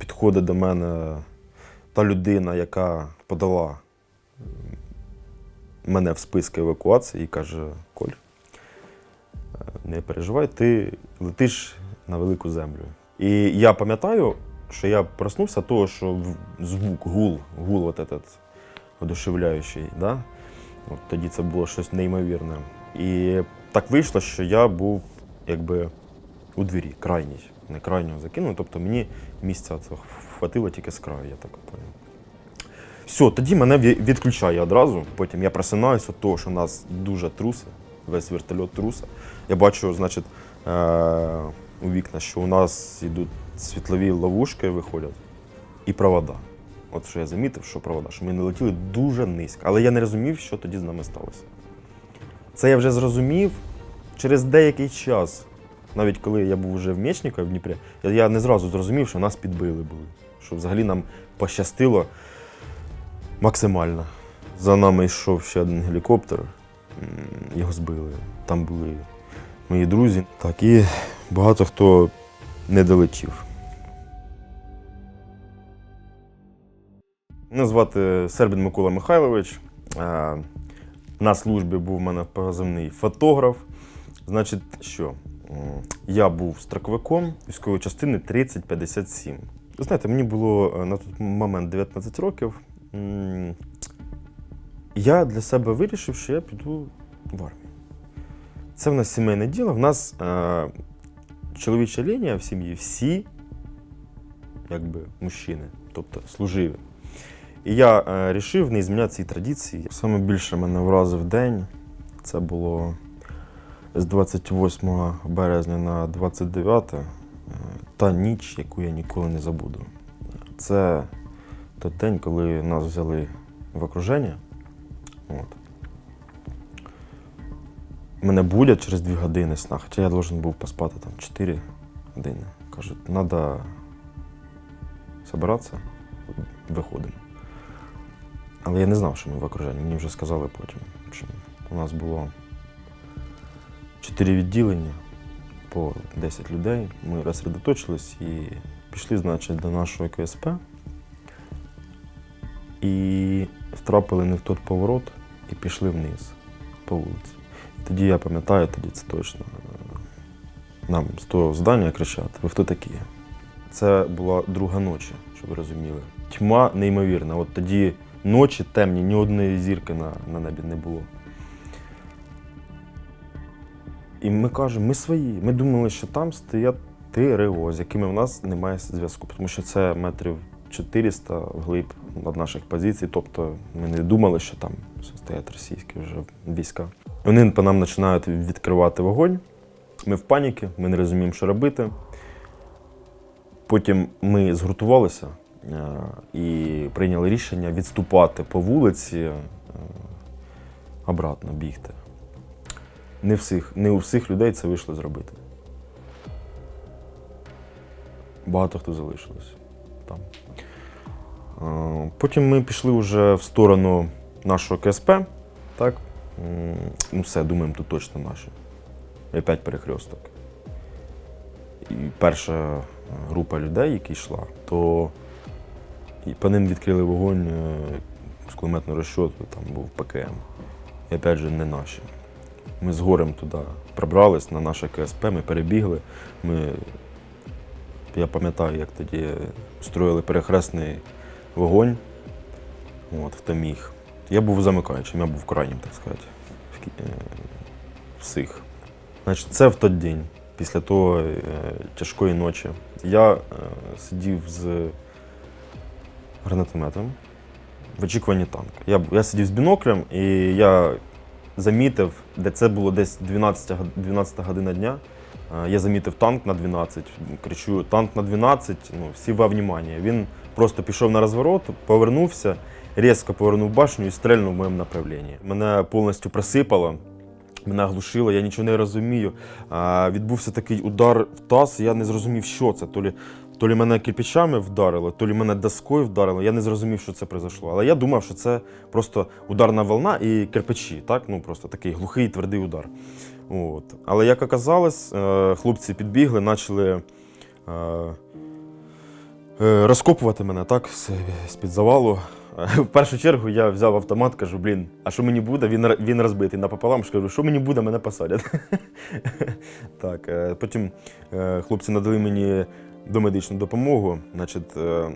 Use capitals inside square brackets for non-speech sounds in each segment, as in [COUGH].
підходить до мене та людина, яка подала мене в списки евакуації і каже: Коль, е, не переживай, ти летиш на велику землю. І я пам'ятаю, що я проснувся того, що звук, гул, гул от этот одушевляючий. Да? От тоді це було щось неймовірне. І так вийшло, що я був якби у двері, крайній, не крайнього закинув. Тобто мені місця цього хватило тільки з краю, я так поняв. Все, тоді мене відключає одразу. Потім я просинаюся того, що нас дуже труси, весь вертольот труса. Я бачу, значить, е- у вікна, що у нас йдуть світлові ловушки, виходять, і провода. От що я замітив, що провода, що ми не летіли дуже низько. Але я не розумів, що тоді з нами сталося. Це я вже зрозумів через деякий час. Навіть коли я був вже в Мечнику в Дніпрі, я, не зразу зрозумів, що нас підбили були. Що взагалі нам пощастило максимально. За нами йшов ще один гелікоптер, його збили. Там були мої друзі. Так, і багато хто не долетів. Мене звати Сербін Микола Михайлович. На службі був у мене позивний фотограф. Значить, що? Я був строковиком військової частини 3057. Ви знаєте, мені було е, на той момент 19 років. Я для себе вирішив, що я піду в армію. Це в нас сімейне діло. В нас е, чоловіча лінія в сім'ї всі, якби, мужчини, тобто служиві. І я е, рішив не зміняти ці традиції. Саме більше мене вразив день. Це було з 28 березня на 29 е, та ніч, яку я ніколи не забуду. Це той день, коли нас взяли в окруження. От. Мене будять через 2 години сна, хоча я должен був поспати там 4 години. Кажуть, треба збиратися, виходимо. Але я не знав, що ми в окруженні. Мені вже сказали потім, що у нас було чотири відділення по 10 людей. Ми розсередоточились і пішли, значить, до нашого КСП. І втрапили не в той поворот і пішли вниз по вулиці. Тоді я пам'ятаю, тоді це точно. е, Нам з того здання кричать: ви хто такі? Це була друга ночі, щоб ви розуміли. Тьма неймовірна. От тоді ночі темні, ні одної зірки на, на небі не було. І ми кажемо, ми свої. Ми думали, що там стоять ТРО, з якими в нас немає зв'язку, тому що це метрів 400 вглиб від наших позицій. Тобто ми не думали, що там стоять російські вже війська. Вони по нам починають відкривати вогонь. Ми в паніці, ми не розуміємо, що робити. Потім ми згуртувалися е, і прийняли рішення відступати по вулиці, е, обратно бігти. Не, всіх, не у всіх людей це вийшло зробити. Багато хто залишилось там. Е, Потім ми пішли вже в сторону нашого КСП. Так? Ну, все, думаємо, тут точно наші. І опять перехресток. І перша група людей, які йшла, то і по ним відкрили вогонь е, з кулеметного розчоту, там був ПКМ. І опять же не наші. Ми з горем туди пробрались на наше КСП, ми перебігли. Ми, я пам'ятаю, як тоді строїли перехресний вогонь. От, хто міг. Я був замикаючим, я був крайнім, так сказати, е, всіх. Значить, це в той день, після того е, тяжкої ночі. Я е, сидів з гранатометом в очікуванні танка. Я, я сидів з біноклем і я замітив, де це було десь 12, год- 12 година дня. е, Я замітив танк на 12, кричу: танк на 12, ну, всі во внимание. Він просто пішов на розворот, повернувся, різко повернув башню і стрельнув в моєму направленні. Мене повністю просипало. Мене оглушило, я нічого не розумію. А, відбувся такий удар в таз, я не зрозумів, що це. То лі, то лі мене кирпичами вдарило, то лі мене доскою вдарило. Я не зрозумів, що це произошло. Але я думав, що це просто ударна волна і кирпичі, так? Ну просто такий глухий твердий удар. От. Але як оказалось, е, хлопці підбігли, почали е, е, розкопувати мене так з-під завалу. В першу чергу я взяв автомат, кажу, блін, а що мені буде? Він, він розбитий напополам. Кажу, що мені буде, мене посадять. [LAUGHS] так, потім хлопці надали мені домедичну допомогу. Значить, е,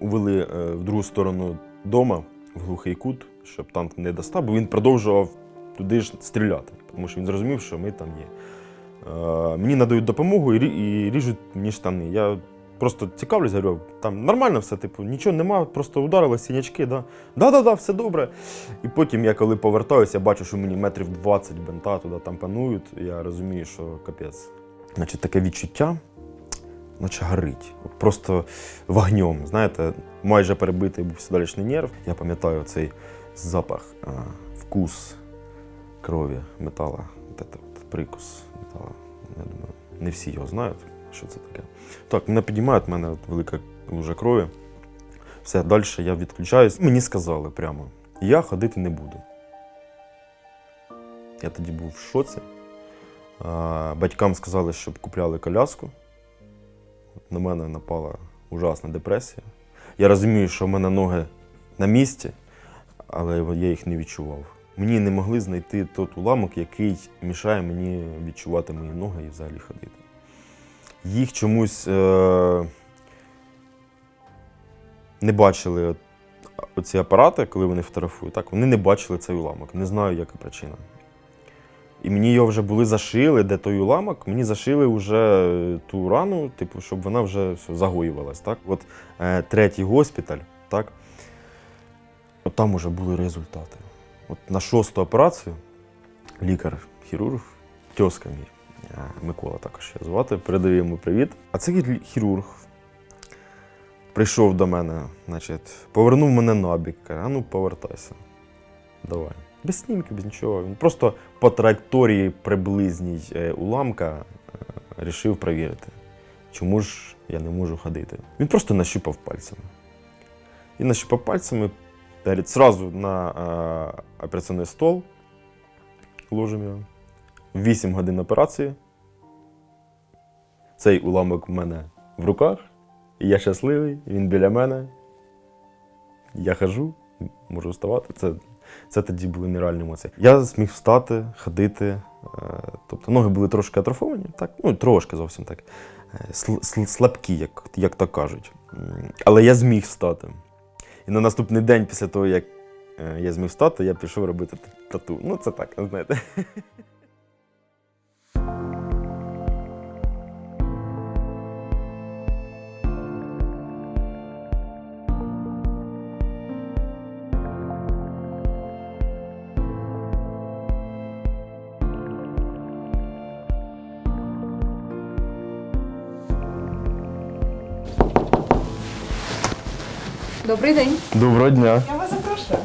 увели е, в другу сторону дома, в глухий кут, щоб танк не достав, бо він продовжував туди ж стріляти, тому що він зрозумів, що ми там є. Е, мені надають допомогу і, ріжуть мені штани. Я просто цікавлюсь, говорю, там нормально все, типу, нічого нема, просто ударили синячки, да. Да-да-да, все добре. І потім я коли повертаюся, бачу, що мені метрів 20 бента туди там панують, я розумію, що капець. Значить, таке відчуття, наче горить. От просто вогнем, знаєте, майже перебитий був сідалічний нерв. Я пам'ятаю цей запах, а, вкус крові, метала, от прикус метала. Я думаю, не всі його знають, що це таке. Так, мене піднімають, в мене велика лужа крові. Все, далі я відключаюсь. Мені сказали прямо, я ходити не буду. Я тоді був в шоці. Батькам сказали, щоб купляли коляску. На мене напала ужасна депресія. Я розумію, що в мене ноги на місці, але я їх не відчував. Мені не могли знайти той уламок, який мішає мені відчувати мої ноги і взагалі ходити. Їх чомусь е- не бачили оці апарати, коли вони фотографують. Так, вони не бачили цей уламок. Не знаю, яка причина. І мені його вже були зашили, де той уламок, мені зашили вже е, ту рану, типу, щоб вона вже все, загоювалась. Так? От е, третій госпіталь, так? От там вже були результати. От на шосту операцію лікар-хірург, тьоска мій, е, Микола також його звати, передаю йому привіт. А цей хірург прийшов до мене, значить, повернув мене на бік, каже, а ну повертайся. Давай. Без снімки, без нічого. Він просто по траєкторії приблизній е, уламка е, рішив перевірити, чому ж я не можу ходити. Він просто нащупав пальцями. І нащупав пальцями, говорить, сразу на е, операційний стол, ложимо його. 8 годин операції. Цей уламок в мене в руках, і я щасливий, він біля мене. Я хожу, можу вставати. Це, це тоді були нереальні емоції. Я зміг встати, ходити. е, Тобто ноги були трошки атрофовані, так, ну трошки зовсім так. е, сл- сл- слабкі, як, як то кажуть. Але я зміг встати. І на наступний день, після того, як е, я зміг встати, я пішов робити тату. Ну, це так, знаєте. [LAUGHS] Добрий день. Доброго дня. Я вас запрошую.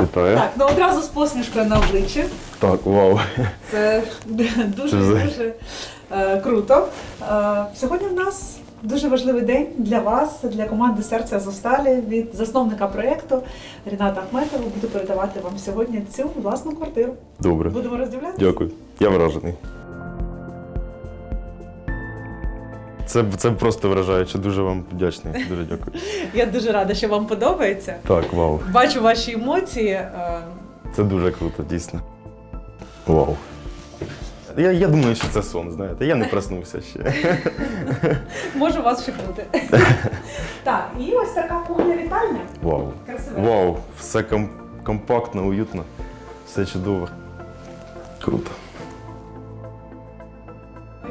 Вітаю. Так, ну одразу з посмішкою на обличчі. Так, вау. Це дуже Це за- дуже е, круто. Е, сьогодні в нас дуже важливий день для вас, для команди серця Азовсталі від засновника проєкту Ріната Ахметова. Буду передавати вам сьогодні цю власну квартиру. Добре. Будемо роздивлятися. Дякую. Я вражений. Це, це просто вражаюче, дуже вам вдячний. Дуже дякую. Я дуже рада, що вам подобається. Так, вау. Бачу ваші емоції. е, Це дуже круто, дійсно. Вау. Я, я думаю, що це сон, знаєте. Я не проснувся ще. Можу вас вшикнути. Так, і ось така кухня вітальня. Вау. Красиве. Вау. Все ком- компактно, уютно. Все чудово. Круто.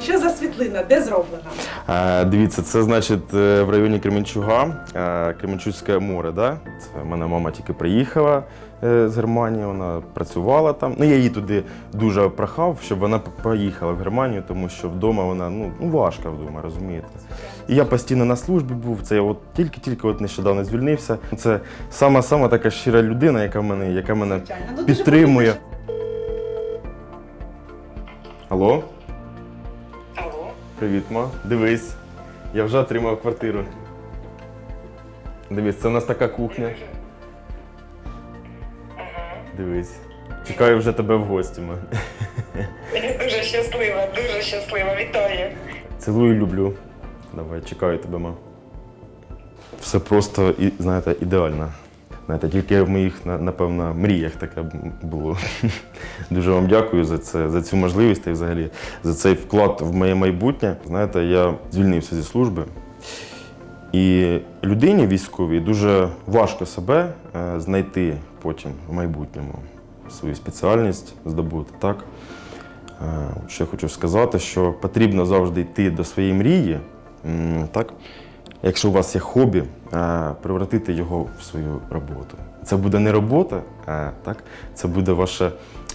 Що за світлина? Де зроблена? Е, дивіться, це значить е, в районі Кременчуга, е, Кременчуцьке море. Да? Це мене мама тільки приїхала е, з Германії, вона працювала там. Ну, я її туди дуже прохав, щоб вона поїхала в Германію, тому що вдома вона ну, ну важка вдома, розумієте. І я постійно на службі був. Це я от тільки-тільки от нещодавно звільнився. Це сама сама така щира людина, яка мене, яка мене Звичайно. Ну, підтримує. Алло, привіт, ма. Дивись. Я вже отримав квартиру. Дивись, це у нас така кухня. Дивись. Чекаю вже тебе в гості. ма. [LAUGHS] я дуже щаслива, дуже щаслива. Вітаю. Цілую, люблю. Давай, чекаю тебе, ма. все просто знаєте, ідеально. Знаєте, тільки в моїх, напевно, мріях таке було. [LAUGHS] Дуже вам дякую за це, за цю можливість і взагалі за цей вклад в моє майбутнє. Знаєте, я звільнився зі служби. І людині військовій дуже важко себе е, знайти потім в майбутньому, свою спеціальність здобути. Так? Е, я хочу сказати, що потрібно завжди йти до своєї мрії. Так? Якщо у вас є хобі, е, превратити його в свою роботу. Це буде не робота, е, так? це буде ваше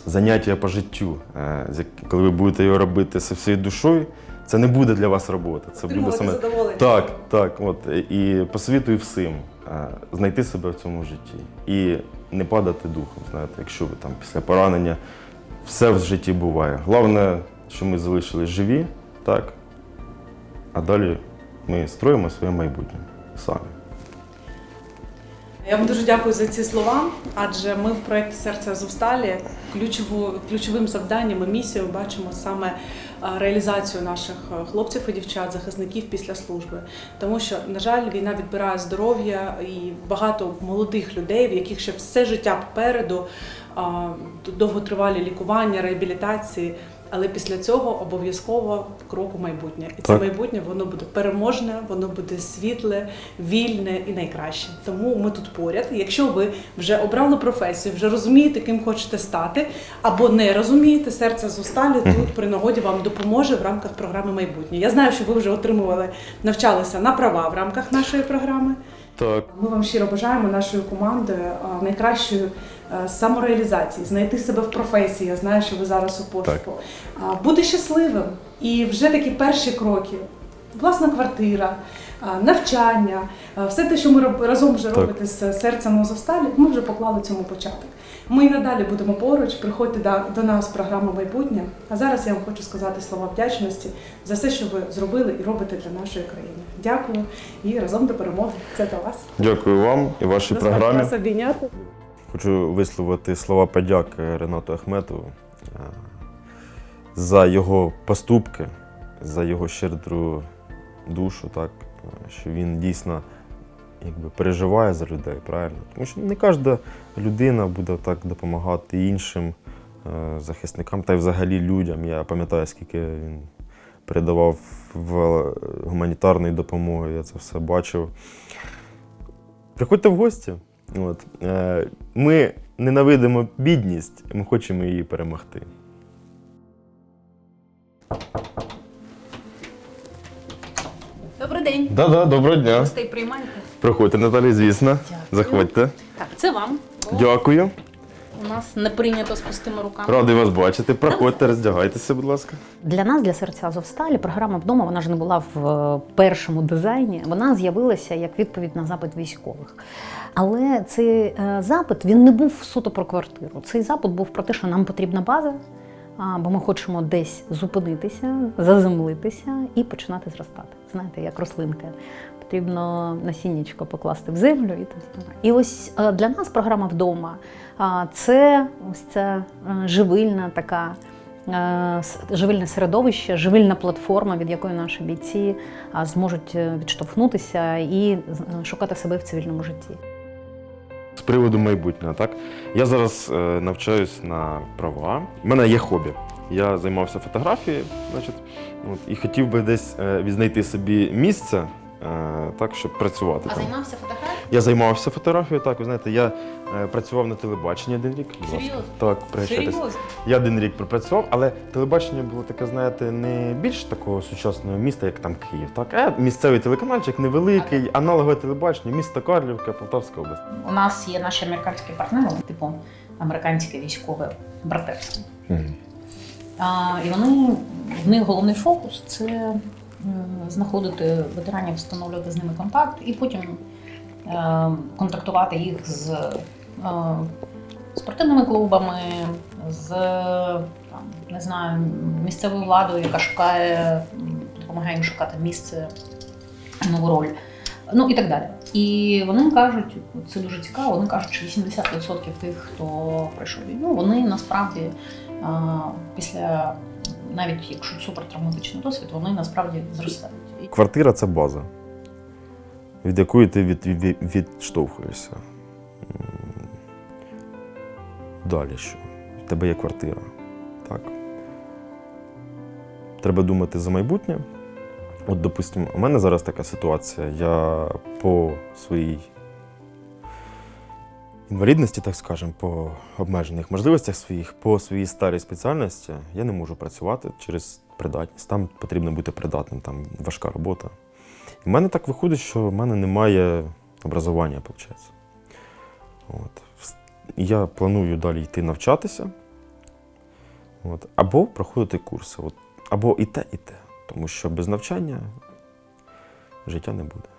заняття по життю. Е, з Коли ви будете його робити зі всією душою, це не буде для вас робота. Це буде саме задоволення. так, так. От і посвітую всім знайти себе в цьому житті і не падати духом. Знаєте, якщо ви там після поранення все в житті буває. Головне, що ми залишились живі, так. А далі ми строїмо своє майбутнє самі. Я вам дуже дякую за ці слова, адже ми в проєкті Серце Азовсталі ключову, ключовим завданням і місією бачимо саме реалізацію наших хлопців і дівчат, захисників після служби. Тому що, на жаль, війна відбирає здоров'я і багато молодих людей, в яких ще все життя попереду, довготривалі лікування, реабілітації. Але після цього обов'язково крок у майбутнє. І це майбутнє воно буде переможне, воно буде світле, вільне і найкраще. Тому ми тут поряд. Якщо ви вже обрали професію, вже розумієте, ким хочете стати, або не розумієте, серце з усталі тут при нагоді вам допоможе в рамках програми майбутнє. Я знаю, що ви вже отримували, навчалися на права в рамках нашої програми. Так. Ми вам щиро бажаємо нашою командою найкращої самореалізації, знайти себе в професії. Я знаю, що ви зараз у пошуку. Бути щасливим і вже такі перші кроки. Власна квартира, навчання, все те, що ми разом вже робите з серцем Азовсталі, ми вже поклали цьому початок. Ми і надалі будемо поруч, приходьте до, до нас програма майбутнє. А зараз я вам хочу сказати слова вдячності за все, що ви зробили і робите для нашої країни. Дякую і разом до перемоги. Це до вас. Дякую вам і вашій Дозвольте програмі. вас обійняти. Хочу висловити слова подяки Ренату Ахметову е, за його поступки, за його щедру душу, так, що він дійсно якби, переживає за людей, правильно? Тому що не кожна людина буде так допомагати іншим е, захисникам та й взагалі людям. Я пам'ятаю, скільки він передавав в гуманітарної допомоги, я це все бачив. Приходьте в гості. От. Е, Ми ненавидимо бідність, ми хочемо її перемогти. Добрий день. Да-да, доброго дня. Гостей приймаєте? Проходьте, Наталі, звісно. Дякую. Заходьте. Так, це вам. Дякую. У нас не прийнято з пустими руками. Радий вас бачити. Проходьте, роздягайтеся, будь ласка. Для нас, для серця Азовсталі, програма вдома вона ж не була в е, першому дизайні. Вона з'явилася як відповідь на запит військових. Але цей е, запит він не був суто про квартиру. Цей запит був про те, що нам потрібна база, бо ми хочемо десь зупинитися, заземлитися і починати зростати. Знаєте, як рослинка. Потрібно насіннячко покласти в землю і тоді. І ось е, для нас програма вдома це ось ця е, живильна така е, живильне середовище, живильна платформа, від якої наші бійці зможуть відштовхнутися і шукати себе в цивільному житті. З приводу майбутнього, так? Я зараз е, навчаюсь на права. У мене є хобі. Я займався фотографією, значить, от, і хотів би десь е, відзнайти собі місце, так, щоб працювати А там. займався фотографією? Я займався фотографією, так, ви знаєте, я е, працював на телебаченні один рік. будь ласка. Серйозно? Так, пригощайтесь. Серйозно? Я один рік пропрацював, але телебачення було таке, знаєте, не більш такого сучасного міста, як там Київ. Так, а місцевий телеканалчик невеликий, аналогове телебачення, місто Карлівка, Полтавська область. У нас є наші американські партнери, типу американське військове братерство. А, і вони в них головний фокус це е, знаходити ветеранів, встановлювати з ними контакт і потім е, контактувати їх з е, спортивними клубами, з там, не знаю, місцевою владою, яка шукає, допомагає їм шукати місце, нову роль. Ну і так далі. І вони кажуть, це дуже цікаво, вони кажуть, що 80% тих, хто пройшов війну, вони насправді після, навіть якщо супертравматичний досвід, вони насправді зростають. Квартира це база. від якої ти від, від, відштовхуєшся. Далі що? В тебе є квартира. Так? Треба думати за майбутнє. От, допустимо, у мене зараз така ситуація. Я по своїй інвалідності, так скажемо, по обмежених можливостях своїх, по своїй старій спеціальності я не можу працювати через придатність. Там потрібно бути придатним, там важка робота. І в мене так виходить, що в мене немає образування, виходить. От. Я планую далі йти навчатися. От. Або проходити курси. От. Або і те, і те. Тому що без навчання життя не буде.